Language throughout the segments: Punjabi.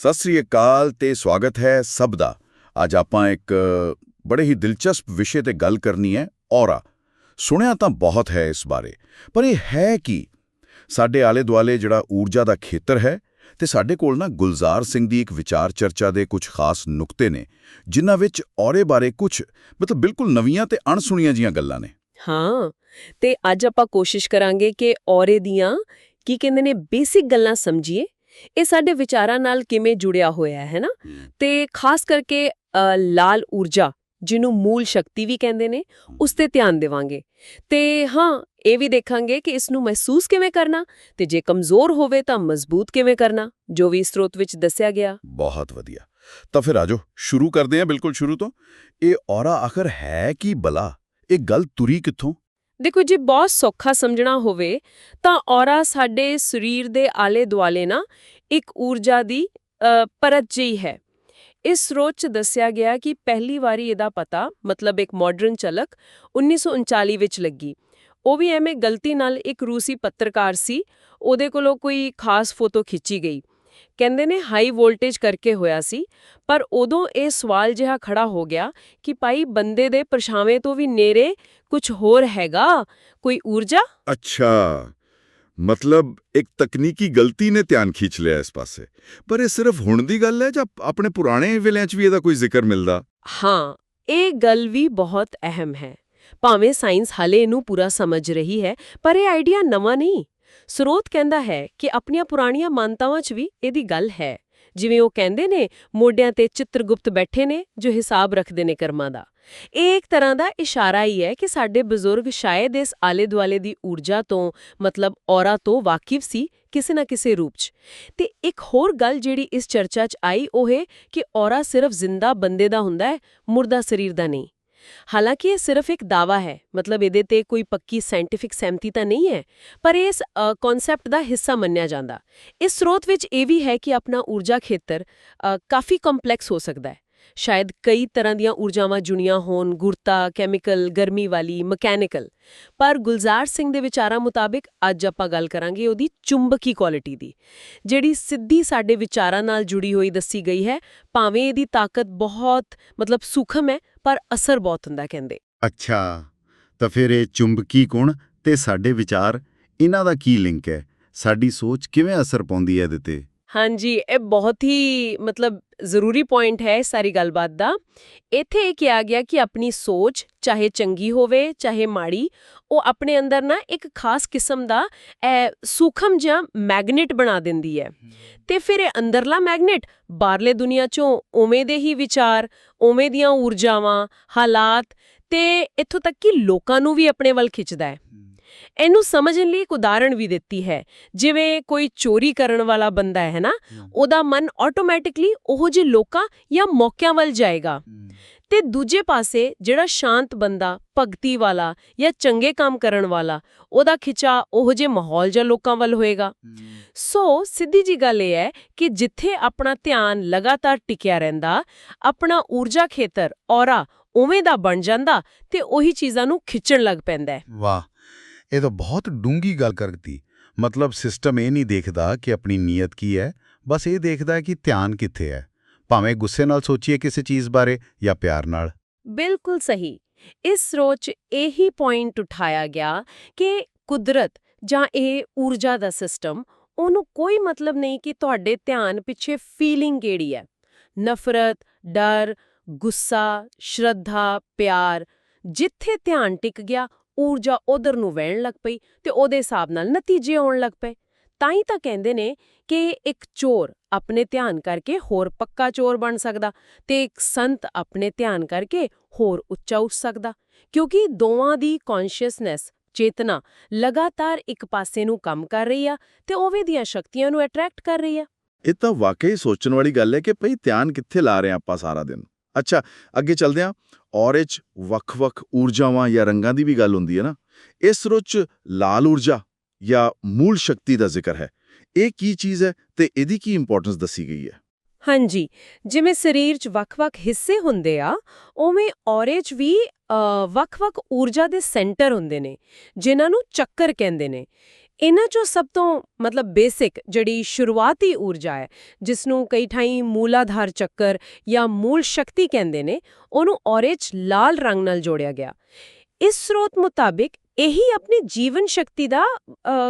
ਸਤਿ ਸ੍ਰੀ ਅਕਾਲ ਤੇ ਸਵਾਗਤ ਹੈ ਸਭ ਦਾ। ਅੱਜ ਆਪਾਂ ਇੱਕ ਬੜੇ ਹੀ ਦਿਲਚਸਪ ਵਿਸ਼ੇ ਤੇ ਗੱਲ ਕਰਨੀ ਹੈ, ਔਰਾ। ਸੁਣਿਆ ਤਾਂ ਬਹੁਤ ਹੈ ਇਸ ਬਾਰੇ, ਪਰ ਇਹ ਹੈ ਕੀ? ਸਾਡੇ ਆਲੇ ਦੁਆਲੇ ਜਿਹੜਾ ਊਰਜਾ ਦਾ ਖੇਤਰ ਹੈ ਤੇ ਸਾਡੇ ਕੋਲ ਨਾ ਗੁਲਜ਼ਾਰ ਸਿੰਘ ਦੀ ਇੱਕ ਵਿਚਾਰ ਚਰਚਾ ਦੇ ਕੁਝ ਖਾਸ ਨੁਕਤੇ ਨੇ, ਜਿਨ੍ਹਾਂ ਵਿੱਚ ਔਰੇ ਬਾਰੇ ਕੁਝ ਮਤਲਬ ਬਿਲਕੁਲ ਨਵੀਆਂ ਤੇ ਅਣਸੁਣੀਆਂ ਜੀਆਂ ਗੱਲਾਂ ਨੇ। ਹਾਂ, ਤੇ ਅੱਜ ਆਪਾਂ ਕੋਸ਼ਿਸ਼ ਕਰਾਂਗੇ ਕਿ ਔਰੇ ਦੀਆਂ ਕੀ ਕਹਿੰਦੇ ਨੇ ਬੇਸਿਕ ਗੱਲਾਂ ਸਮਝੀਏ ਇਹ ਸਾਡੇ ਵਿਚਾਰਾਂ ਨਾਲ ਕਿਵੇਂ ਜੁੜਿਆ ਹੋਇਆ ਹੈ ਨਾ ਤੇ ਖਾਸ ਕਰਕੇ ਲਾਲ ਊਰਜਾ ਜਿਹਨੂੰ ਮੂਲ ਸ਼ਕਤੀ ਵੀ ਕਹਿੰਦੇ ਨੇ ਉਸ ਤੇ ਧਿਆਨ ਦੇਵਾਂਗੇ। ਤੇ ਹਾਂ ਇਹ ਵੀ ਦੇਖਾਂਗੇ ਕਿ ਇਸ ਨੂੰ ਮਹਿਸੂਸ ਕਿਵੇਂ ਕਰਨਾ ਤੇ ਜੇ ਕਮਜ਼ੋਰ ਹੋਵੇ ਤਾਂ ਮਜ਼ਬੂਤ ਕਿਵੇਂ ਕਰਨਾ ਜੋ ਵੀ ਸਰੋਤ ਵਿੱਚ ਦੱਸਿਆ ਗਿਆ। ਬਹੁਤ ਵਧੀਆ। ਤਾਂ ਫਿਰ ਆਜੋ ਸ਼ੁਰੂ ਕਰਦੇ ਹਾਂ ਬਿਲਕੁਲ ਸ਼ੁਰੂ ਤੋਂ। ਇਹ ਔਰਾ ਆਖਰ ਹੈ ਕੀ ਬਲਾ? ਇਹ ਗੱਲ ਤੁਰੀ ਕਿੱਥੋਂ? ਦੇਖੋ ਜੇ ਬਹੁਤ ਸੌਖਾ ਸਮਝਣਾ ਹੋਵੇ, ਤਾਂ ਔਰਾ ਸਾਡੇ ਸਰੀਰ ਦੇ ਆਲੇ ਦੁਆਲੇ ਨਾ ਇੱਕ ਊਰਜਾ ਦੀ ਪਰਤ ਜਿਹੀ ਹੈ। ਇਸ ਸਰੋਤ 'ਚ ਦੱਸਿਆ ਗਿਆ ਕਿ ਪਹਿਲੀ ਵਾਰੀ ਇਹਦਾ ਪਤਾ, ਮਤਲਬ ਇੱਕ ਮਾਡਰਨ ਝਲਕ 1939 ਵਿੱਚ ਲੱਗੀ। ਉਹ ਵੀ ਐਵੇਂ ਗਲਤੀ ਨਾਲ ਇੱਕ ਰੂਸੀ ਪੱਤਰਕਾਰ ਸੀ, ਉਹਦੇ ਕੋਲੋਂ ਕੋਈ ਖਾਸ ਫੋਟੋ ਖਿੱਚੀ ਗਈ। ਕਹਿੰਦੇ ਨੇ ਹਾਈ ਵੋਲਟੇਜ ਕਰਕੇ ਹੋਇਆ ਸੀ ਪਰ ਉਦੋਂ ਇਹ ਸਵਾਲ ਜਿਹਾ ਖੜਾ ਹੋ ਗਿਆ ਕਿ ਭਾਈ ਬੰਦੇ ਦੇ ਪਰਛਾਵੇਂ ਤੋਂ ਵੀ ਨੇਰੇ ਕੁਝ ਹੋਰ ਹੈਗਾ? ਕੋਈ ਊਰਜਾ? ਅੱਛਾ ਮਤਲਬ ਇੱਕ ਤਕਨੀਕੀ ਗਲਤੀ ਨੇ ਧਿਆਨ ਖਿੱਚ ਲਿਆ ਇਸ ਪਾਸੇ। ਪਰ ਇਹ ਸਿਰਫ ਹੁਣ ਦੀ ਗੱਲ ਹੈ ਜਾਂ ਆਪਣੇ ਪੁਰਾਣੇ ਵੇਲਿਆਂ 'ਚ ਵੀ ਇਹਦਾ ਕੋਈ ਜ਼ਿਕਰ ਮਿਲਦਾ? ਹਾਂ ਇਹ ਗੱਲ ਵੀ ਬਹੁਤ ਅਹਿਮ ਹੈ। ਭਾਵੇਂ ਸਾਇੰਸ ਹਾਲੇ ਇਹਨੂੰ ਪੂਰਾ ਸਮਝ ਰਹੀ ਹੈ ਪਰ ਇਹ ਆਈਡੀਆ ਨਵਾਂ ਨਹੀਂ। ਸਰੋਤ ਕਹਿੰਦਾ ਹੈ ਕਿ ਆਪਣੀਆਂ ਪੁਰਾਣੀਆਂ ਮਾਨਤਾਵਾਂ 'ਚ ਵੀ ਇਹਦੀ ਗੱਲ ਹੈ। ਜਿਵੇਂ ਉਹ ਕਹਿੰਦੇ ਨੇ, ਮੋਢਿਆਂ ਤੇ ਚਿੱਤਰਗੁਪਤ ਬੈਠੇ ਨੇ, ਜੋ ਹਿਸਾਬ ਰੱਖਦੇ ਨੇ ਕਰਮਾਂ ਦਾ। ਇਹ ਇੱਕ ਤਰ੍ਹਾਂ ਦਾ ਇਸ਼ਾਰਾ ਹੀ ਹੈ ਕਿ ਸਾਡੇ ਬਜ਼ੁਰਗ ਸ਼ਾਇਦ ਇਸ ਆਲੇ-ਦੁਆਲੇ ਦੀ ਊਰਜਾ ਤੋਂ, ਮਤਲਬ ਔਰਾ ਤੋਂ ਵਾਕਿਫ ਸੀ, ਕਿਸੇ ਨਾ ਕਿਸੇ ਰੂਪ 'ਚ। ਤੇ ਇੱਕ ਹੋਰ ਗੱਲ ਜਿਹੜੀ ਇਸ ਚਰਚਾ 'ਚ ਆਈ, ਉਹ ਹੈ ਕਿ ਔਰਾ ਸਿਰਫ ਜ਼ਿੰਦਾ ਬੰਦੇ ਦਾ ਹੁੰਦਾ ਹੈ, ਮੁਰਦਾ ਸਰੀਰ ਦਾ ਨਹੀਂ। ਹਾਲਾਂਕਿ ਇਹ ਸਿਰਫ ਇੱਕ ਦਾਵਾ ਹੈ, ਮਤਲਬ ਇਹਦੇ ਤੇ ਕੋਈ ਪੱਕੀ ਸਾਇੰਟਿਫਿਕ ਸਹਿਮਤੀ ਤਾਂ ਨਹੀਂ ਹੈ, ਪਰ ਇਸ ਕਨਸੈਪਟ ਦਾ ਹਿੱਸਾ ਮੰਨਿਆ ਜਾਂਦਾ। ਇਸ ਸਰੋਤ ਵਿੱਚ ਇਹ ਵੀ ਹੈ ਕਿ ਆਪਣਾ ਊਰਜਾ ਖੇਤਰ ਕਾਫੀ ਕੰਪਲੈਕਸ ਹੋ ਸਕਦਾ ਹੈ। ਸ਼ਾਇਦ ਕਈ ਤਰ੍ਹਾਂ ਦੀਆਂ ਊਰਜਾਵਾਂ ਜੁੜੀਆਂ ਹੋਣ ਗੁਰਤਾ ਕੈਮੀਕਲ ਗਰਮੀ ਵਾਲੀ ਮਕੈਨੀਕਲ ਪਰ ਗੁਲਜ਼ਾਰ ਸਿੰਘ ਦੇ ਵਿਚਾਰਾਂ ਮੁਤਾਬਿਕ ਅੱਜ ਆਪਾਂ ਗੱਲ ਕਰਾਂਗੇ ਉਹਦੀ ਚੁੰਬਕੀ ਕੁਆਲਿਟੀ ਦੀ ਜਿਹੜੀ ਸਿੱਧੀ ਸਾਡੇ ਵਿਚਾਰਾਂ ਨਾਲ ਜੁੜੀ ਹੋਈ ਦੱਸੀ ਗਈ ਹੈ ਭਾਵੇਂ ਇਹਦੀ ਤਾਕਤ ਬਹੁਤ ਮਤਲਬ ਸੂਖਮ ਹੈ ਪਰ ਅਸਰ ਬਹੁਤ ਹੁੰਦਾ ਕਹਿੰਦੇ। ਅੱਛਾ ਤਾਂ ਫਿਰ ਇਹ ਚੁੰਬਕੀ ਗੁਣ ਤੇ ਸਾਡੇ ਵਿਚਾਰ ਇਹਨਾਂ ਦਾ ਕੀ ਲਿੰਕ ਹੈ? ਸਾਡੀ ਸੋਚ ਕਿਵੇਂ ਅਸਰ ਪਾਉਂਦੀ ਹੈ ਇਹਦੇ ਤੇ? ਹਾਂਜੀ ਇਹ ਬਹੁਤ ਹੀ ਮਤਲਬ ਜ਼ਰੂਰੀ ਪੁਆਇੰਟ ਹੈ ਇਸ ਸਾਰੀ ਗੱਲਬਾਤ ਦਾ। ਇੱਥੇ ਇਹ ਕਿਹਾ ਗਿਆ ਕਿ ਆਪਣੀ ਸੋਚ, ਚਾਹੇ ਚੰਗੀ ਹੋਵੇ, ਚਾਹੇ ਮਾੜੀ, ਉਹ ਆਪਣੇ ਅੰਦਰ ਨਾ ਇੱਕ ਖਾਸ ਕਿਸਮ ਦਾ ਸੂਖਮ ਜਿਹਾ ਮੈਗਨੇਟ ਬਣਾ ਦਿੰਦੀ ਹੈ। ਤੇ ਫਿਰ ਇਹ ਅੰਦਰਲਾ ਮੈਗਨੇਟ ਬਾਹਰਲੇ ਦੁਨੀਆ ਚੋਂ ਉਵੇਂ ਦੇ ਹੀ ਵਿਚਾਰ, ਉਵੇਂ ਦੀਆਂ ਊਰਜਾਵਾਂ, ਹਾਲਾਤ, ਤੇ ਇੱਥੋਂ ਤੱਕ ਕਿ ਲੋਕਾਂ ਨੂੰ ਵੀ ਆਪਣੇ ਵੱਲ ਖਿੱਚਦਾ ਹੈ। ਇਹਨੂੰ ਸਮਝਣ ਲਈ ਇੱਕ ਉਦਾਹਰਣ ਵੀ ਦਿੱਤੀ ਹੈ। ਜਿਵੇਂ ਕੋਈ ਚੋਰੀ ਕਰਨ ਵਾਲਾ ਬੰਦਾ ਹੈ ਨਾ ਉਹਦਾ ਮਨ ਆਟੋਮੈਟਿਕਲੀ ਉਹੋ ਜਿਹੇ ਲੋਕਾਂ ਜਾਂ ਮੌਕਿਆਂ ਵੱਲ ਜਾਏਗਾ। ਤੇ ਦੂਜੇ ਪਾਸੇ ਜਿਹੜਾ ਸ਼ਾਂਤ ਬੰਦਾ ਭਗਤੀ ਵਾਲਾ ਜਾਂ ਚੰਗੇ ਕੰਮ ਕਰਨ ਵਾਲਾ ਉਹਦਾ ਖਿਚਾ ਉਹੋ ਜਿਹੇ ਮਾਹੌਲ ਜਾਂ ਲੋਕਾਂ ਵੱਲ ਹੋਏਗਾ। ਸੋ ਸਿੱਧੀ ਜੀ ਗੱਲ ਇਹ ਹੈ ਕਿ ਜਿੱਥੇ ਆਪਣਾ ਧਿਆਨ ਲਗਾਤਾਰ ਟਿਕਿਆ ਰਹਿੰਦਾ ਆਪਣਾ ਊਰਜਾ ਖੇਤਰ ਔਰਾ ਉਵੇਂ ਦਾ ਬਣ ਜਾਂਦਾ ਤੇ ਉਹੀ ਚੀਜ਼ਾਂ ਨੂੰ ਖਿੱਚਣ ਲੱਗ ਪੈਂਦਾ ਵਾਹ। ਇਹ ਤਾਂ ਬਹੁਤ ਡੂੰਗੀ ਗੱਲ ਕਰਦੀ ਮਤਲਬ ਸਿਸਟਮ ਇਹ ਨਹੀਂ ਦੇਖਦਾ ਕਿ ਆਪਣੀ ਨੀਅਤ ਕੀ ਹੈ, ਬਸ ਇਹ ਦੇਖਦਾ ਹੈ ਕਿ ਧਿਆਨ ਕਿੱਥੇ ਹੈ। ਭਾਵੇਂ ਗੁੱਸੇ ਨਾਲ ਸੋਚੀਏ ਕਿਸੇ ਚੀਜ਼ ਬਾਰੇ ਜਾਂ ਪਿਆਰ ਨਾਲ। ਬਿਲਕੁਲ ਸਹੀ। ਇਸ ਸੋਚ ਇਹੀ ਪੁਆਇੰਟ ਉਠਾਇਆ ਗਿਆ ਕਿ ਕੁਦਰਤ ਜਾਂ ਇਹ ਊਰਜਾ ਦਾ ਸਿਸਟਮ ਉਹਨੂੰ ਕੋਈ ਮਤਲਬ ਨਹੀਂ ਕਿ ਤੁਹਾਡੇ ਧਿਆਨ ਪਿੱਛੇ ਫੀਲਿੰਗ ਕਿਹੜੀ ਹੈ। ਨਫ਼ਰਤ, ਡਰ, ਗੁੱਸਾ, ਸ਼ਰਧਾ, ਪਿਆਰ, ਜਿੱਥੇ ਧਿਆਨ ਟਿਕ ਗਿਆ ਊਰਜਾ ਉਧਰ ਨੂੰ ਵਹਿਣ ਲੱਗ ਪਈ ਤੇ ਉਹਦੇ ਹਿਸਾਬ ਨਾਲ ਨਤੀਜੇ ਆਉਣ ਲੱਗ ਪਏ। ਤਾਂ ਹੀ ਤਾਂ ਕਹਿੰਦੇ ਨੇ ਕਿ ਇੱਕ ਚੋਰ ਆਪਣੇ ਧਿਆਨ ਕਰਕੇ ਹੋਰ ਪੱਕਾ ਚੋਰ ਬਣ ਸਕਦਾ ਤੇ ਇੱਕ ਸੰਤ ਆਪਣੇ ਧਿਆਨ ਕਰਕੇ ਹੋਰ ਉੱਚਾ ਉੱਠ ਸਕਦਾ, ਕਿਉਂਕਿ ਦੋਵਾਂ ਦੀ ਕੌਨਸ਼ੀਅਸਨੈਸ ਚੇਤਨਾ ਲਗਾਤਾਰ ਇੱਕ ਪਾਸੇ ਨੂੰ ਕੰਮ ਕਰ ਰਹੀ ਆ ਤੇ ਉਵੇਂ ਦੀਆਂ ਸ਼ਕਤੀਆਂ ਨੂੰ ਅਟਰੈਕਟ ਕਰ ਰਹੀ ਆ। ਇਹ ਤਾਂ ਵਾਕਈ ਸੋਚਣ ਵਾਲੀ ਗੱਲ ਹੈ ਕਿ ਭਈ ਧਿਆਨ ਕਿੱਥੇ ਲਾ ਰਹੇ ਹਾਂ ਆਪਾਂ ਸਾਰਾ ਦਿਨ। ਅੱਛਾ, ਅੱਗੇ ਚੱਲਦੇ ਹਾਂ। ਔਰੇ ਵੱਖ-ਵੱਖ ਊਰਜਾਵਾਂ ਜਾਂ ਰੰਗਾਂ ਦੀ ਵੀ ਗੱਲ ਹੁੰਦੀ ਹੈ ਨਾ। ਇਸ ਰੁੱਚ ਲਾਲ ਊਰਜਾ ਜਾਂ ਮੂਲ ਸ਼ਕਤੀ ਦਾ ਜ਼ਿਕਰ ਹੈ। ਇਹ ਕੀ ਚੀਜ਼ ਹੈ ਤੇ ਇਹਦੀ ਕੀ ਇੰਪੋਰਟੈਂਸ ਦੱਸੀ ਗਈ ਹੈ? ਹਾਂਜੀ, ਜਿਵੇਂ ਸਰੀਰ 'ਚ ਵੱਖ-ਵੱਖ ਹਿੱਸੇ ਹੁੰਦੇ ਆ, ਉਵੇਂ ਔਰੇ ਵੀ ਵੱਖ-ਵੱਖ ਊਰਜਾ ਦੇ ਸੈਂਟਰ ਹੁੰਦੇ ਨੇ, ਜਿਨ੍ਹਾਂ ਨੂੰ ਚੱਕਰ ਕਹਿੰਦੇ ਨੇ। ਇਹਨਾਂ ਚੋਂ ਸਭ ਤੋਂ ਮਤਲਬ ਬੇਸਿਕ ਜਿਹੜੀ ਸ਼ੁਰੂਆਤੀ ਊਰਜਾ ਹੈ ਜਿਸ ਨੂੰ ਕਈ ਥਾਈਂ ਮੂਲਾਧਾਰ ਚੱਕਰ ਜਾਂ ਮੂਲ ਸ਼ਕਤੀ ਕਹਿੰਦੇ ਨੇ, ਉਹਨੂੰ ਔਰੇ ਲਾਲ ਰੰਗ ਨਾਲ ਜੋੜਿਆ ਗਿਆ। ਇਸ ਸਰੋਤ ਮੁਤਾਬਿਕ ਇਹੀ ਆਪਣੀ ਜੀਵਨ ਸ਼ਕਤੀ ਦਾ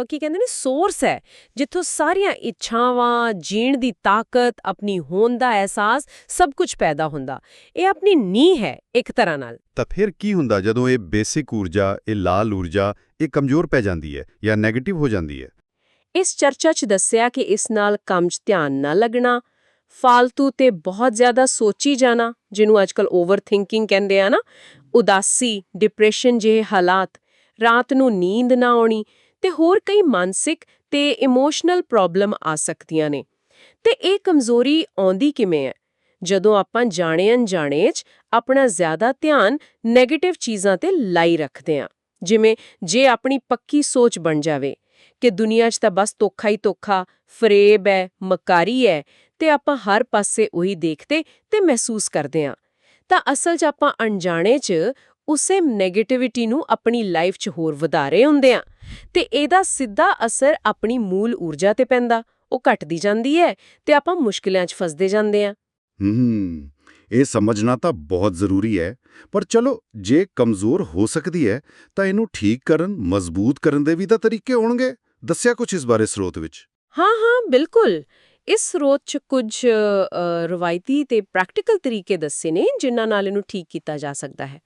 ਕੀ ਕਹਿੰਦੇ ਨੇ ਸੋਰਸ ਹੈ ਜਿੱਥੋਂ ਸਾਰੀਆਂ ਇੱਛਾਵਾਂ ਜੀਣ ਦੀ ਤਾਕਤ ਆਪਣੀ ਹੋਂਦ ਦਾ ਅਹਿਸਾਸ ਸਭ ਕੁਝ ਪੈਦਾ ਹੁੰਦਾ। ਇਹ ਆਪਣੀ ਨੀਂਹ ਹੈ ਇੱਕ ਤਰ੍ਹਾਂ ਨਾਲ। ਤਾਂ ਫਿਰ ਕੀ ਹੁੰਦਾ ਜਦੋਂ ਇਹ ਬੇਸਿਕ ਊਰਜਾ ਇਹ ਲਾਲ ਊਰਜਾ ਇਹ ਕਮਜ਼ੋਰ ਪੈ ਜਾਂਦੀ ਹੈ ਜਾਂ 네ਗੇਟਿਵ ਹੋ ਜਾਂਦੀ ਹੈ? ਇਸ ਚਰਚਾ 'ਚ ਦੱਸਿਆ ਕਿ ਇਸ ਨਾਲ ਕੰਮ 'ਚ ਧਿਆਨ ਨਾ ਲੱਗਣਾ ਫਾਲਤੂ ਤੇ ਬਹੁਤ ਜ਼ਿਆਦਾ ਸੋਚੀ ਜਾਣਾ ਜਿਹਨੂੰ ਅੱਜਕੱਲ ਓਵਰਥਿੰਕਿੰਗ ਕਹਿੰਦੇ ਆ ਨਾ ਉਦਾਸੀ ਡਿਪਰੈਸ਼ਨ ਜਿਹੇ ਹਾਲਾਤ ਰਾਤ ਨੂੰ ਨੀਂਦ ਨਾ ਆਉਣੀ ਤੇ ਹੋਰ ਕਈ ਮਾਨਸਿਕ ਤੇ ਇਮੋਸ਼ਨਲ ਪ੍ਰੋਬਲਮ ਆ ਸਕਦੀਆਂ ਨੇ। ਤੇ ਇਹ ਕਮਜ਼ੋਰੀ ਆਉਂਦੀ ਕਿਵੇਂ ਹੈ? ਜਦੋਂ ਆਪਾਂ ਜਾਣੇ ਅਣਜਾਣੇ 'ਚ ਆਪਣਾ ਜ਼ਿਆਦਾ ਧਿਆਨ 네ਗੇਟਿਵ ਚੀਜ਼ਾਂ ਤੇ ਲਾਈ ਰੱਖਦੇ ਆ ਜਿਵੇਂ ਜੇ ਆਪਣੀ ਪੱਕੀ ਸੋਚ ਬਣ ਜਾਵੇ ਕਿ ਦੁਨੀਆ 'ਚ ਤਾਂ ਬਸ ਧੋਖਾ ਹੀ ਧੋਖਾ, ਫਰੇਬ ਹੈ, ਮਕਾਰੀ ਹੈ ਤੇ ਆਪਾਂ ਹਰ ਪਾਸੇ ਉਹੀ ਦੇਖਦੇ ਤੇ ਮਹਿਸੂਸ ਕਰਦੇ ਹਾਂ, ਤਾਂ ਅਸਲ 'ਚ ਆਪਾਂ ਅਣਜਾਣੇ 'ਚ ਉਸੇ 네ਗੇਟਿਵਿਟੀ ਨੂੰ ਆਪਣੀ ਲਾਈਫ 'ਚ ਹੋਰ ਵਧਾ ਰਹੇ ਹੁੰਦੇ ਆ। ਤੇ ਇਹਦਾ ਸਿੱਧਾ ਅਸਰ ਆਪਣੀ ਮੂਲ ਊਰਜਾ ਤੇ ਪੈਂਦਾ। ਉਹ ਘਟਦੀ ਜਾਂਦੀ ਹੈ ਤੇ ਆਪਾਂ ਮੁਸ਼ਕਿਲਾਂ 'ਚ ਫਸਦੇ ਜਾਂਦੇ ਆ। ਹੂੰ ਇਹ ਸਮਝਣਾ ਤਾਂ ਬਹੁਤ ਜ਼ਰੂਰੀ ਹੈ। ਪਰ ਚਲੋ ਜੇ ਕਮਜ਼ੋਰ ਹੋ ਸਕਦੀ ਹੈ ਤਾਂ ਇਹਨੂੰ ਠੀਕ ਕਰਨ ਮਜ਼ਬੂਤ ਕਰਨ ਦੇ ਵੀ ਤਾਂ ਤਰੀਕੇ ਹੋਣਗੇ। ਦੱਸਿਆ ਕੁਝ ਇਸ ਬਾਰੇ ਸਰੋਤ ਵਿੱਚ? ਹਾਂ ਹਾਂ ਬਿਲਕੁਲ। ਇਸ ਸਰੋਤ 'ਚ ਕੁਝ ਰਵਾਇਤੀ ਤੇ ਪ੍ਰੈਕਟੀਕਲ ਤਰੀਕੇ ਦੱਸੇ ਨੇ ਜਿਨ੍ਹਾਂ ਨਾਲ ਇਹਨੂੰ ਠੀਕ ਕੀਤਾ ਜਾ ਸਕਦਾ ਹੈ।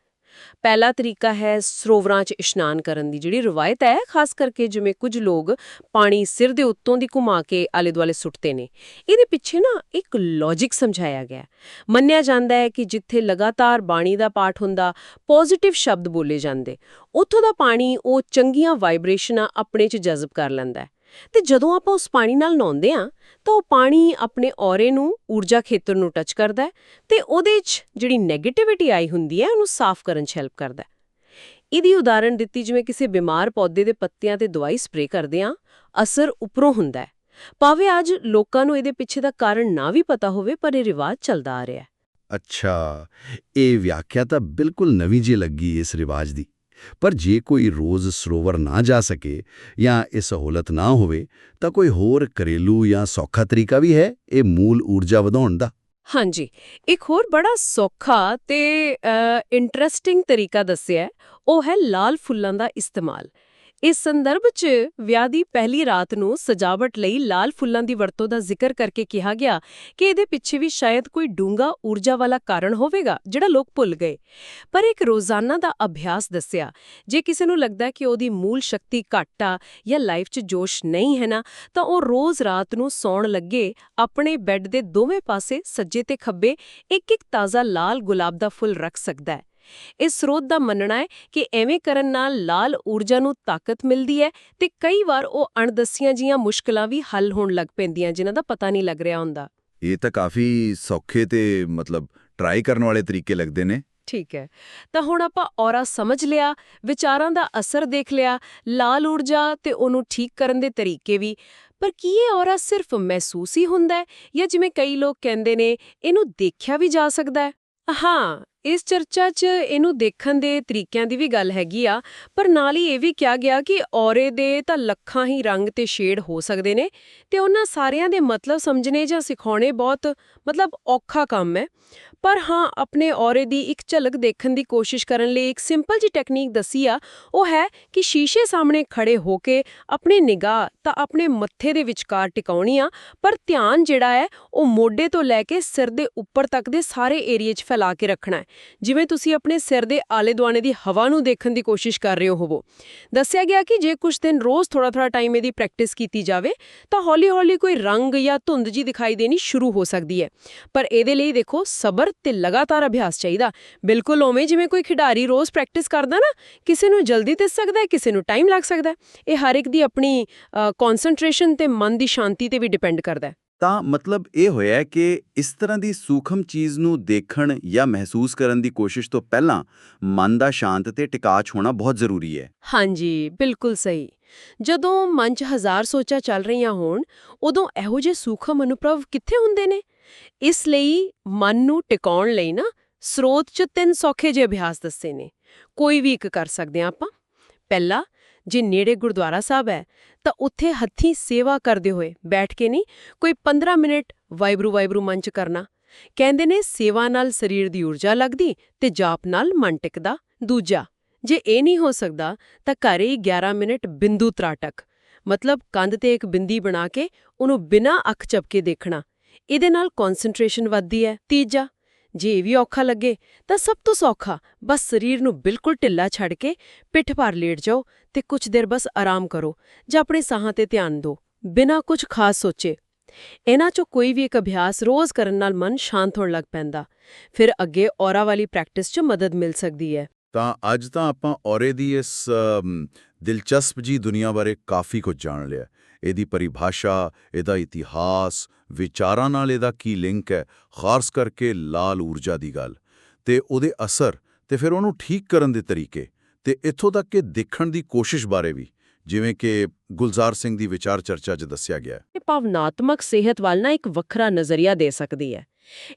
ਪਹਿਲਾ ਤਰੀਕਾ ਹੈ ਸਰੋਵਰਾਂ 'ਚ ਇਸ਼ਨਾਨ ਕਰਨ ਦੀ, ਜਿਹੜੀ ਰਵਾਇਤ ਹੈ, ਖਾਸ ਕਰਕੇ ਜਿਵੇਂ ਕੁਝ ਲੋਕ ਪਾਣੀ ਸਿਰ ਦੇ ਉੱਤੋਂ ਦੀ ਘੁਮਾ ਕੇ ਆਲੇ ਦੁਆਲੇ ਸੁੱਟਦੇ ਨੇ। ਇਹਦੇ ਪਿੱਛੇ ਨਾ ਇੱਕ ਲੌਜੀਕ ਸਮਝਾਇਆ ਗਿਆ ਮੰਨਿਆ ਜਾਂਦਾ ਹੈ ਕਿ ਜਿੱਥੇ ਲਗਾਤਾਰ ਬਾਣੀ ਦਾ ਪਾਠ ਹੁੰਦਾ ਪੋਜ਼ਿਟਿਵ ਸ਼ਬਦ ਬੋਲੇ ਜਾਂਦੇ। ਉੱਥੋਂ ਦਾ ਪਾਣੀ ਉਹ ਚੰਗੀਆਂ ਵਾਈਬ੍ਰੇਸ਼ਨਾਂ ਆਪਣੇ 'ਚ ਜਜ਼ਬ ਕਰ ਲੈਂਦਾ ਤੇ ਜਦੋਂ ਆਪਾਂ ਉਸ ਪਾਣੀ ਨਾਲ ਨਹਾਉਂਦੇ ਆ ਤਾਂ ਉਹ ਪਾਣੀ ਆਪਣੇ ਔਰੇ ਨੂੰ, ਊਰਜਾ ਖੇਤਰ ਨੂੰ ਟੱਚ ਕਰਦਾ ਹੈ ਤੇ ਉਹਦੇ 'ਚ ਜਿਹੜੀ 네ਗੇਟਿਵਿਟੀ ਆਈ ਹੁੰਦੀ ਹੈ, ਉਹਨੂੰ ਸਾਫ਼ ਕਰਨ 'ਚ ਹੈਲਪ ਕਰਦਾ ਇਹਦੀ ਉਦਾਹਰਣ ਦਿੱਤੀ, ਜਿਵੇਂ ਕਿਸੇ ਬਿਮਾਰ ਪੌਦੇ ਦੇ ਪੱਤਿਆਂ ਤੇ ਦਵਾਈ ਸਪਰੇਅ ਕਰਦੇ ਆ ਅਸਰ ਉੱਪਰੋਂ ਹੁੰਦਾ ਹੈ। ਭਾਵੇਂ ਅੱਜ ਲੋਕਾਂ ਨੂੰ ਇਹਦੇ ਪਿੱਛੇ ਦਾ ਕਾਰਨ ਨਾ ਵੀ ਪਤਾ ਹੋਵੇ, ਪਰ ਇਹ ਰਿਵਾਜ ਚੱਲਦਾ ਆ ਰਿਹਾ ਹੈ। ਅੱਛਾ, ਇਹ ਵਿਆਖਿਆ ਤਾਂ ਬਿਲਕੁਲ ਨਵੀਂ ਜਿਹੀ ਲੱਗੀ ਇਸ ਰਿਵਾਜ ਦੀ। ਪਰ ਜੇ ਕੋਈ ਰੋਜ਼ ਸਰੋਵਰ ਨਾ ਜਾ ਸਕੇ ਜਾਂ ਇਹ ਸਹੂਲਤ ਨਾ ਹੋਵੇ, ਤਾਂ ਕੋਈ ਹੋਰ ਘਰੇਲੂ ਜਾਂ ਸੌਖਾ ਤਰੀਕਾ ਵੀ ਹੈ ਇਹ ਮੂਲ ਊਰਜਾ ਵਧਾਉਣ ਦਾ? ਹਾਂਜੀ, ਇੱਕ ਹੋਰ ਬੜਾ ਸੌਖਾ ਤੇ ਇੰਟਰਸਟਿੰਗ ਤਰੀਕਾ ਦੱਸਿਆ ਉਹ ਹੈ ਲਾਲ ਫੁੱਲਾਂ ਦਾ ਇਸਤੇਮਾਲ। ਇਸ ਸੰਦਰਭ 'ਚ ਵਿਆਹ ਦੀ ਪਹਿਲੀ ਰਾਤ ਨੂੰ ਸਜਾਵਟ ਲਈ ਲਾਲ ਫੁੱਲਾਂ ਦੀ ਵਰਤੋਂ ਦਾ ਜ਼ਿਕਰ ਕਰਕੇ ਕਿਹਾ ਗਿਆ ਕਿ ਇਹਦੇ ਪਿੱਛੇ ਵੀ ਸ਼ਾਇਦ ਕੋਈ ਡੂੰਗਾ ਊਰਜਾ ਵਾਲਾ ਕਾਰਨ ਹੋਵੇਗਾ, ਜਿਹੜਾ ਲੋਕ ਭੁੱਲ ਗਏ। ਪਰ ਇੱਕ ਰੋਜ਼ਾਨਾ ਦਾ ਅਭਿਆਸ ਦੱਸਿਆ, ਜੇ ਕਿਸੇ ਨੂੰ ਲੱਗਦਾ ਕਿ ਉਹਦੀ ਮੂਲ ਸ਼ਕਤੀ ਘੱਟ ਆ ਜਾਂ ਲਾਈਫ 'ਚ ਜੋਸ਼ ਨਹੀਂ ਹੈ ਨਾ, ਤਾਂ ਉਹ ਰੋਜ਼ ਰਾਤ ਨੂੰ ਸੌਣ ਲੱਗੇ, ਆਪਣੇ ਬੈੱਡ ਦੇ ਦੋਵੇਂ ਪਾਸੇ ਸੱਜੇ ਤੇ ਖੱਬੇ ਇੱਕ ਇੱਕ ਤਾਜ਼ਾ ਲਾਲ ਗੁਲਾਬ ਦਾ ਫੁੱਲ ਰੱਖ ਸਕਦਾ ਹੈ। ਇਸ ਸਰੋਤ ਦਾ ਮੰਨਣਾ ਹੈ ਕਿ ਐਵੇਂ ਕਰਨ ਨਾਲ ਲਾਲ ਊਰਜਾ ਨੂੰ ਤਾਕਤ ਮਿਲਦੀ ਹੈ ਤੇ ਕਈ ਵਾਰ ਉਹ ਅਣਦੱਸੀਆਂ ਜੀਆਂ ਮੁਸ਼ਕਲਾਂ ਵੀ ਹੱਲ ਹੋਣ ਲੱਗ ਪੈਂਦੀਆਂ ਜਿਨ੍ਹਾਂ ਦਾ ਪਤਾ ਨਹੀਂ ਲੱਗ ਰਿਹਾ ਹੁੰਦਾ। ਇਹ ਤਾਂ ਕਾਫੀ ਸੌਖੇ ਤੇ ਮਤਲਬ ਟਰਾਈ ਕਰਨ ਵਾਲੇ ਤਰੀਕੇ ਲੱਗਦੇ ਨੇ। ਠੀਕ ਹੈ। ਤਾਂ ਹੁਣ ਆਪਾਂ ਔਰਾ ਸਮਝ ਲਿਆ ਵਿਚਾਰਾਂ ਦਾ ਅਸਰ ਦੇਖ ਲਿਆ ਲਾਲ ਊਰਜਾ ਤੇ ਉਹਨੂੰ ਠੀਕ ਕਰਨ ਦੇ ਤਰੀਕੇ ਵੀ। ਪਰ ਕੀ ਇਹ ਔਰਾ ਸਿਰਫ ਮਹਿਸੂਸ ਹੀ ਹੁੰਦਾ ਹੈ ਜਾਂ ਜਿਵੇਂ ਕਈ ਲੋਕ ਕਹਿੰਦੇ ਨੇ ਇਹਨੂੰ ਦੇਖਿਆ ਵੀ ਜਾ ਸਕਦਾ ਹੈ? ਹਾਂ ਇਸ ਚਰਚਾ 'ਚ ਇਹਨੂੰ ਦੇਖਣ ਦੇ ਤਰੀਕਿਆਂ ਦੀ ਵੀ ਗੱਲ ਹੈਗੀ ਆ, ਪਰ ਨਾਲ ਹੀ ਇਹ ਵੀ ਕਿਹਾ ਗਿਆ ਕਿ ਔਰੇ ਦੇ ਤਾਂ ਲੱਖਾਂ ਹੀ ਰੰਗ ਤੇ ਸ਼ੇਡ ਹੋ ਸਕਦੇ ਨੇ ਤੇ ਉਹਨਾਂ ਸਾਰਿਆਂ ਦੇ ਮਤਲਬ ਸਮਝਣੇ ਜਾਂ ਸਿਖਾਉਣੇ ਬਹੁਤ ਮਤਲਬ ਔਖਾ ਕੰਮ ਹੈ। ਪਰ ਹਾਂ, ਆਪਣੇ ਔਰੇ ਦੀ ਇੱਕ ਝਲਕ ਦੇਖਣ ਦੀ ਕੋਸ਼ਿਸ਼ ਕਰਨ ਲਈ ਇੱਕ ਸਿੰਪਲ ਜੀ ਟੈਕਨੀਕ ਦੱਸੀ ਆ, ਉਹ ਹੈ ਕਿ ਸ਼ੀਸ਼ੇ ਸਾਹਮਣੇ ਖੜੇ ਹੋ ਕੇ ਆਪਣੀ ਨਿਗਾਹ ਤਾਂ ਆਪਣੇ ਮੱਥੇ ਦੇ ਵਿਚਕਾਰ ਟਿਕਾਉਣੀ ਆ, ਪਰ ਧਿਆਨ ਜਿਹੜਾ ਹੈ, ਉਹ ਮੋਢੇ ਤੋਂ ਲੈ ਕੇ ਸਿਰ ਦੇ ਉੱਪਰ ਤੱਕ ਦੇ ਸਾਰੇ ਏਰੀਏ 'ਚ ਫੈਲਾ ਕੇ ਰੱਖਣਾ ਹੈ। ਜਿਵੇਂ ਤੁਸੀਂ ਆਪਣੇ ਸਿਰ ਦੇ ਆਲੇ-ਦੁਆਲੇ ਦੀ ਹਵਾ ਨੂੰ ਦੇਖਣ ਦੀ ਕੋਸ਼ਿਸ਼ ਕਰ ਰਹੇ ਹੋਵੋ। ਦੱਸਿਆ ਗਿਆ ਕਿ ਜੇ ਕੁਝ ਦਿਨ ਰੋਜ਼ ਥੋੜਾ-ਥੋੜਾ ਟਾਈਮ ਇਹਦੀ ਪ੍ਰੈਕਟਿਸ ਕੀਤੀ ਜਾਵੇ, ਤਾਂ ਹੌਲੀ-ਹੌਲੀ ਕੋਈ ਰੰਗ ਜਾਂ ਧੁੰਦ ਜੀ ਦਿਖਾਈ ਦੇਣੀ ਸ਼ੁਰੂ ਹੋ ਸਕਦੀ ਹੈ। ਪਰ ਇਹਦੇ ਲਈ ਦੇਖੋ, ਸਬਰ ਤੇ ਲਗਾਤਾਰ ਅਭਿਆਸ ਚਾਹੀਦਾ। ਬਿਲਕੁਲ ਉਵੇਂ ਜਿਵੇਂ ਕੋਈ ਖਿਡਾਰੀ ਰੋਜ਼ ਪ੍ਰੈਕਟਿਸ ਕਰਦਾ ਨਾ ਕਿਸੇ ਨੂੰ ਜਲਦੀ ਦਿਸ ਸਕਦਾ ਹੈ ਕਿਸੇ ਨੂੰ ਟਾਈਮ ਲੱਗ ਸਕਦਾ ਹੈ। ਇਹ ਹਰ ਇੱਕ ਦੀ ਆਪਣੀ ਕਨਸੈਂਟਰੇਸ਼ਨ ਤੇ ਮਨ ਦੀ ਸ਼ਾਂਤੀ ਤੇ ਵੀ ਡਿਪੈਂਡ ਕਰਦਾ ਹੈ। ਤਾਂ ਮਤਲਬ ਇਹ ਹੋਇਆ ਕਿ ਇਸ ਤਰ੍ਹਾਂ ਦੀ ਸੂਖਮ ਚੀਜ਼ ਨੂੰ ਦੇਖਣ ਜਾਂ ਮਹਿਸੂਸ ਕਰਨ ਦੀ ਕੋਸ਼ਿਸ਼ ਤੋਂ ਪਹਿਲਾਂ ਮਨ ਦਾ ਸ਼ਾਂਤ ਤੇ ਟਿਕਾਚ ਹੋਣਾ ਬਹੁਤ ਜ਼ਰੂਰੀ ਹੈ। ਹਾਂਜੀ ਬਿਲਕੁਲ ਸਹੀ। ਜਦੋਂ ਮਨ 'ਚ ਹਜ਼ਾਰ ਸੋਚਾਂ ਚੱਲ ਰਹੀਆਂ ਹੋਣ ਉਦੋਂ ਇਹੋ ਜਿਹੇ ਸੂਖਮ ਅਨੁਭਵ ਕਿੱਥੇ ਹੁੰਦੇ ਨੇ? ਇਸ ਲਈ ਮਨ ਨੂੰ ਟਿਕਾਉਣ ਲਈ ਨਾ ਸਰੋਤ 'ਚ ਤਿੰਨ ਸੌਖੇ ਜਿਹੇ ਅਭਿਆਸ ਦੱਸੇ ਨੇ। ਕੋਈ ਵੀ ਇੱਕ ਕਰ ਸਕਦੇ ਹਾਂ ਆਪਾਂ। ਪਹਿਲਾ, ਜੇ ਨੇੜੇ ਗੁਰਦੁਆਰਾ ਸਾਹਿਬ ਹੈ, ਤਾਂ ਉੱਥੇ ਹੱਥੀਂ ਸੇਵਾ ਕਰਦੇ ਹੋਏ ਬੈਠ ਕੇ ਨਹੀਂ ਕੋਈ 15 ਮਿੰਟ ਵਾਹਿਗੁਰੂ ਵਾਹਿਗੁਰੂ ਮੰਚ ਕਰਨਾ। ਕਹਿੰਦੇ ਨੇ ਸੇਵਾ ਨਾਲ ਸਰੀਰ ਦੀ ਊਰਜਾ ਲੱਗਦੀ ਤੇ ਜਾਪ ਨਾਲ ਮਨ ਟਿਕਦਾ। ਦੂਜਾ, ਜੇ ਇਹ ਨਹੀਂ ਹੋ ਸਕਦਾ, ਤਾਂ ਘਰੇ ਹੀ 11 ਮਿੰਟ ਬਿੰਦੂ ਤਰਾਟਕ। ਮਤਲਬ ਕੰਧ ਤੇ ਇੱਕ ਬਿੰਦੀ ਬਣਾ ਕੇ ਉਹਨੂੰ ਬਿਨਾਂ ਅੱਖ ਝਪਕੇ ਦੇਖਣਾ। ਇਹਦੇ ਨਾਲ ਕਨਸੈਂਟਰੇਸ਼ਨ ਵੱਧਦੀ ਹੈ। ਤੀਜਾ, ਜੇ ਵੀ ਔਖਾ ਲੱਗੇ, ਤਾਂ ਸਭ ਤੋਂ ਸੌਖਾ, ਬਸ ਸਰੀਰ ਨੂੰ ਬਿਲਕੁਲ ਢਿੱਲਾ ਛੱਡ ਕੇ ਪਿੱਠ ਭਾਰ ਲੇਟ ਜਾਓ ਤੇ ਕੁਝ ਦੇਰ ਬਸ ਆਰਾਮ ਕਰੋ ਜਾਂ ਆਪਣੇ ਸਾਹਾਂ ਤੇ ਧਿਆਨ ਦਿਓ, ਬਿਨਾਂ ਕੁਝ ਖਾਸ ਸੋਚੇ। ਇਹਨਾਂ ਚੋਂ ਕੋਈ ਵੀ ਇੱਕ ਅਭਿਆਸ ਰੋਜ਼ ਕਰਨ ਨਾਲ ਮਨ ਸ਼ਾਂਤ ਹੋਣ ਲੱਗ ਪੈਂਦਾ। ਫਿਰ ਅੱਗੇ ਔਰਾ ਵਾਲੀ ਪ੍ਰੈਕਟਿਸ 'ਚ ਮਦਦ ਮਿਲ ਸਕਦੀ ਹੈ। ਤਾਂ ਅੱਜ ਤਾਂ ਆਪਾਂ ਔਰੇ ਦੀ ਇਸ ਦਿਲਚਸਪ ਜੀ ਦੁਨੀਆ ਬਾਰੇ ਕਾਫੀ ਕੁਝ ਜਾਣ ਲਿਆ। ਇਹਦੀ ਪਰਿਭਾਸ਼ਾ, ਇਹਦਾ ਇਤਿਹਾਸ, ਵਿਚਾਰਾਂ ਨਾਲ ਇਹਦਾ ਕੀ ਲਿੰਕ ਹੈ, ਖਾਸ ਕਰਕੇ ਲਾਲ ਊਰਜਾ ਦੀ ਗੱਲ। ਤੇ ਉਹਦੇ ਅਸਰ, ਤੇ ਫਿਰ ਉਹਨੂੰ ਠੀਕ ਕਰਨ ਦੇ ਤਰੀਕੇ, ਤੇ ਇੱਥੋਂ ਤੱਕ ਕਿ ਦੇਖਣ ਦੀ ਕੋਸ਼ਿਸ਼ ਬਾਰੇ ਵੀ, ਜਿਵੇਂ ਕਿ ਗੁਲਜ਼ਾਰ ਸਿੰਘ ਦੀ ਵਿਚਾਰ ਚਰਚਾ 'ਚ ਦੱਸਿਆ ਗਿਆ ਹੈ। ਇਹ ਭਾਵਨਾਤਮਕ ਸਿਹਤ ਵੱਲ ਨਾ ਇੱਕ ਵੱਖਰਾ ਨਜ਼ਰੀਆ ਦੇ ਸਕਦੀ ਹੈ।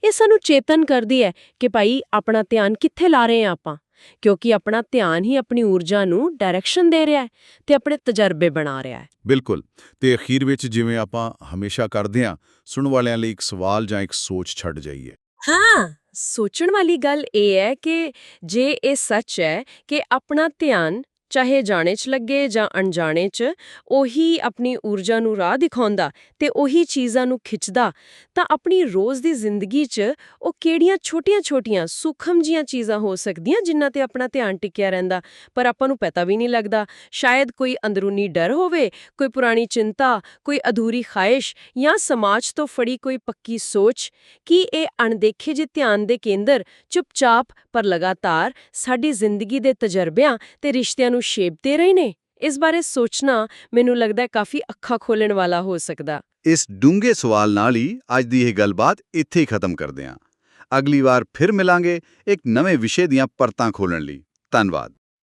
ਇਹ ਸਾਨੂੰ ਚੇਤਨ ਕਰਦੀ ਹੈ ਕਿ ਭਾਈ ਆਪਣਾ ਧਿਆਨ ਕਿੱਥੇ ਲਾ ਰਹੇ ਹਾਂ ਆਪਾਂ। ਕਿਉਂਕਿ ਆਪਣਾ ਧਿਆਨ ਹੀ ਆਪਣੀ ਊਰਜਾ ਨੂੰ ਡਾਇਰੈਕਸ਼ਨ ਦੇ ਰਿਹਾ ਹੈ ਤੇ ਆਪਣੇ ਤਜਰਬੇ ਬਣਾ ਰਿਹਾ ਹੈ। ਬਿਲਕੁਲ। ਤੇ ਅਖੀਰ ਵਿੱਚ ਜਿਵੇਂ ਆਪਾਂ ਹਮੇਸ਼ਾ ਕਰਦੇ ਹਾਂ ਸੁਣਨ ਵਾਲਿਆਂ ਲਈ ਇੱਕ ਸਵਾਲ ਜਾਂ ਇੱਕ ਸੋਚ ਛੱਡ ਜਾਈਏ। ਹਾਂ ਸੋਚਣ ਵਾਲੀ ਗੱਲ ਇਹ ਹੈ ਕਿ ਜੇ ਇਹ ਸੱਚ ਹੈ ਕਿ ਆਪਣਾ ਧਿਆਨ ਚਾਹੇ ਜਾਣੇ 'ਚ ਲੱਗੇ ਜਾਂ ਅਣਜਾਣੇ 'ਚ, ਉਹੀ ਆਪਣੀ ਊਰਜਾ ਨੂੰ ਰਾਹ ਦਿਖਾਉਂਦਾ ਤੇ ਉਹੀ ਚੀਜ਼ਾਂ ਨੂੰ ਖਿੱਚਦਾ, ਤਾਂ ਆਪਣੀ ਰੋਜ਼ ਦੀ ਜ਼ਿੰਦਗੀ 'ਚ ਉਹ ਕਿਹੜੀਆਂ ਛੋਟੀਆਂ-ਛੋਟੀਆਂ, ਸੂਖਮ ਜੀਆਂ ਚੀਜ਼ਾਂ ਹੋ ਸਕਦੀਆਂ ਜਿਨ੍ਹਾਂ ਤੇ ਆਪਣਾ ਧਿਆਨ ਟਿਕਿਆ ਰਹਿੰਦਾ? ਪਰ ਆਪਾਂ ਨੂੰ ਪਤਾ ਵੀ ਨਹੀਂ ਲੱਗਦਾ। ਸ਼ਾਇਦ ਕੋਈ ਅੰਦਰੂਨੀ ਡਰ ਹੋਵੇ, ਕੋਈ ਪੁਰਾਣੀ ਚਿੰਤਾ, ਕੋਈ ਅਧੂਰੀ ਖਾਹਿਸ਼ ਜਾਂ ਸਮਾਜ ਤੋਂ ਫੜੀ ਕੋਈ ਪੱਕੀ ਸੋਚ, ਕੀ ਇਹ ਅਣਦੇਖੇ ਜੇ ਧਿਆਨ ਦੇ ਕੇਂਦਰ ਚੁੱਪਚਾਪ ਪਰ ਲਗਾਤਾਰ ਸਾਡੀ ਜ਼ਿੰਦਗੀ ਦੇ ਤਜਰਬਿਆਂ ਤੇ ਰਿਸ਼ਤਿਆਂ ਨੂੰ ਨੂੰ ਸ਼ੇਪ ਦੇ ਰਹੇ ਨੇ? ਇਸ ਬਾਰੇ ਸੋਚਣਾ ਮੈਨੂੰ ਲੱਗਦਾ ਹੈ ਕਾਫੀ ਅੱਖਾਂ ਖੋਲਣ ਵਾਲਾ ਹੋ ਸਕਦਾ। ਇਸ ਡੂੰਘੇ ਸਵਾਲ ਨਾਲ ਹੀ ਅੱਜ ਦੀ ਇਹ ਗੱਲਬਾਤ ਇੱਥੇ ਹੀ ਖਤਮ ਕਰਦੇ ਹਾਂ। ਅਗਲੀ ਵਾਰ ਫਿਰ ਮਿਲਾਂਗੇ ਇੱਕ ਨਵੇਂ ਵਿਸ਼ੇ ਦੀਆਂ ਪਰਤਾਂ ਖੋਲਣ ਲਈ। ਧੰਨਵਾਦ।